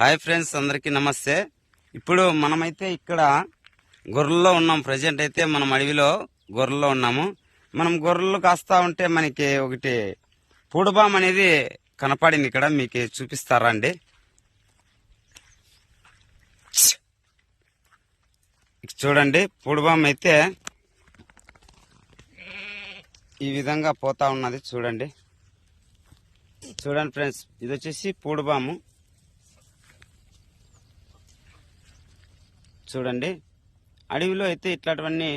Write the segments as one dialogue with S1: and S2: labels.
S1: Hi friends అందరికీ నమస్తే. ఇప్పుడు మనమైతే ఇక్కడ గొర్రెల్లో ఉన్నాం. ప్రజెంట్ అయితే మనం అడవిలో గొర్రెల్లో ఉన్నాము. మనం గొర్రెలు కాస్తా ఉంటే మనకి ఒకటి పూడబాం అనేది కనపడింది ఇక్కడ. మీకు చూపిస్తారా అండి? చూడండి పూడబాం అయితే ఈ విధంగా పోతా ఉన్నది. చూడండి. చూడండి ఫ్రెండ్స్ ఇది వచ్చేసి పూడబాము. చూడండి. అడవిలో అయితే ఇట్లాంటివన్నీ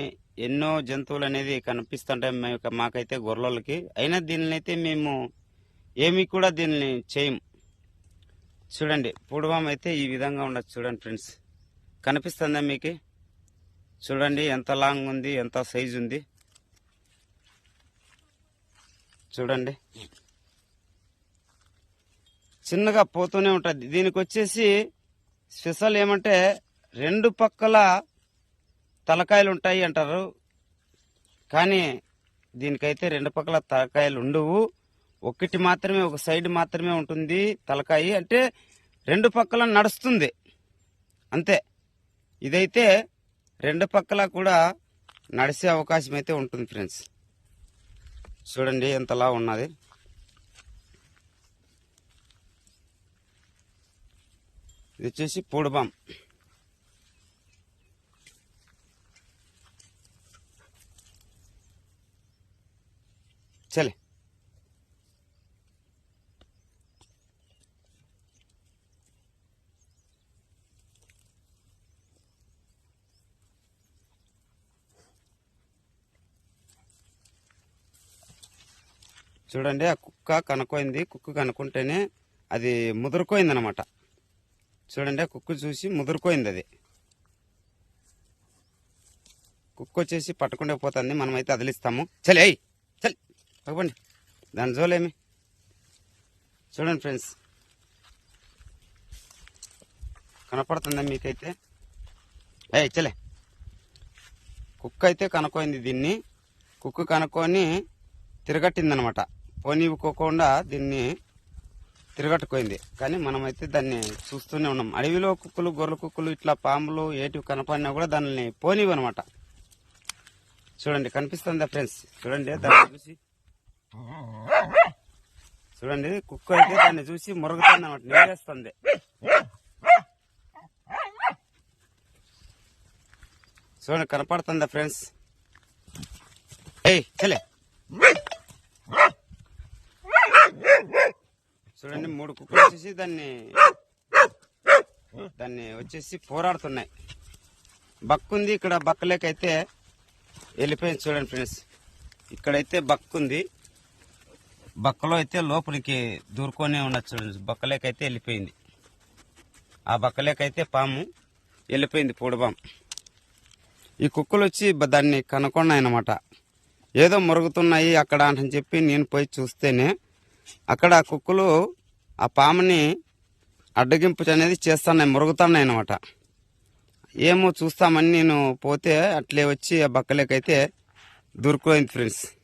S1: ఎన్నో జంతువులు అనేది కనిపిస్తుంటాయి మేము మాకైతే గొర్రెలకి. అయినా దీనిని అయితే మేము ఏమీ కూడా దీన్ని చేయం. చూడండి పూడబాం అయితే ఈ విధంగా ఉండదు చూడండి ఫ్రెండ్స్. కనిపిస్తుందా మీకు? చూడండి ఎంత లాంగ్ ఉంది ఎంత సైజు ఉంది. చూడండి. చిన్నగా పోతూనే ఉంటుంది. దీనికి వచ్చేసి స్పెషల్ ఏమంటే రెండు పక్కల తలకాయలు ఉంటాయి అంటారు కానీ దీనికైతే రెండు పక్కల తలకాయలు ఉండవు ఒకటి మాత్రమే ఒక సైడ్ మాత్రమే ఉంటుంది తలకాయి. అంటే రెండు పక్కల నడుస్తుంది. అంతే. ఇదైతే రెండు పక్కల కూడా నడిసే అవకాశం అయితే ఉంటుంది ఫ్రెండ్స్. చూడండి ఎంతలా ఉన్నది. ఇది వచ్చేసి పూడుబాం. చలే. చూడండి ఆ కుక్క కనుక్కోయింది. కుక్క కనుక్కుంటేనే అది ముదురుకోయింది అనమాట చూడండి ఆ కుక్క చూసి ముదురుకోయింది అది కుక్క వచ్చేసి పట్టుకుంటే పోతుంది మనమైతే అదిలిస్తాము. చలి అయ్యి దాని జోలేమి? చూడండి ఫ్రెండ్స్. కనపడుతుందా మీకైతే? ఏ చలే కుక్క అయితే కనుక్కోయింది దీన్ని. కుక్క కనుక్కొని తిరగట్టిందనమాట. పోనీవుకోకుండా దీన్ని తిరగట్టుకోయింది. కానీ మనమైతే దాన్ని చూస్తూనే ఉన్నాం. అడవిలో కుక్కలు గొర్రెల కుక్కలు ఇట్లా పాములు ఏటివి కనపడినా కూడా దాన్ని పోనివి అనమాట చూడండి కనిపిస్తుందా ఫ్రెండ్స్? చూడండి దాన్ని చూసి. చూడండి కుక్క అయితే దాన్ని చూసి మురుగుతుంది అనమాట నీరేస్తుంది. చూడండి కనపడుతుందా ఫ్రెండ్స్? ఏయ్ చలే చూడండి మూడు కుక్కలు వచ్చేసి దాన్ని దాన్ని వచ్చేసి పోరాడుతున్నాయి. బక్కుంది ఇక్కడ బక్కలేకైతే వెళ్ళిపోయింది చూడండి ఫ్రెండ్స్. ఇక్కడైతే బక్కుంది. బక్కలో అయితే లోపలికి దూరుకొని ఉన్నది చూడండి బక్కలేకైతే వెళ్ళిపోయింది. ఆ బక్కలేకైతే పాము వెళ్ళిపోయింది పూడబాం. ఈ కుక్కలు వచ్చి దాన్ని కనుక్కున్నాయి ఏదో మురుగుతున్నాయి అక్కడ అని చెప్పి నేను పోయి చూస్తేనే అక్కడ ఆ కుక్కలు ఆ పాముని అడ్డగింపు అనేది చేస్తున్నాయి మురుగుతున్నాయి అన్నమాట ఏమో చూస్తామని నేను పోతే అట్లే వచ్చి ఆ బక్కలేకైతే దూరుకుపోయింది ఫ్రెండ్స్.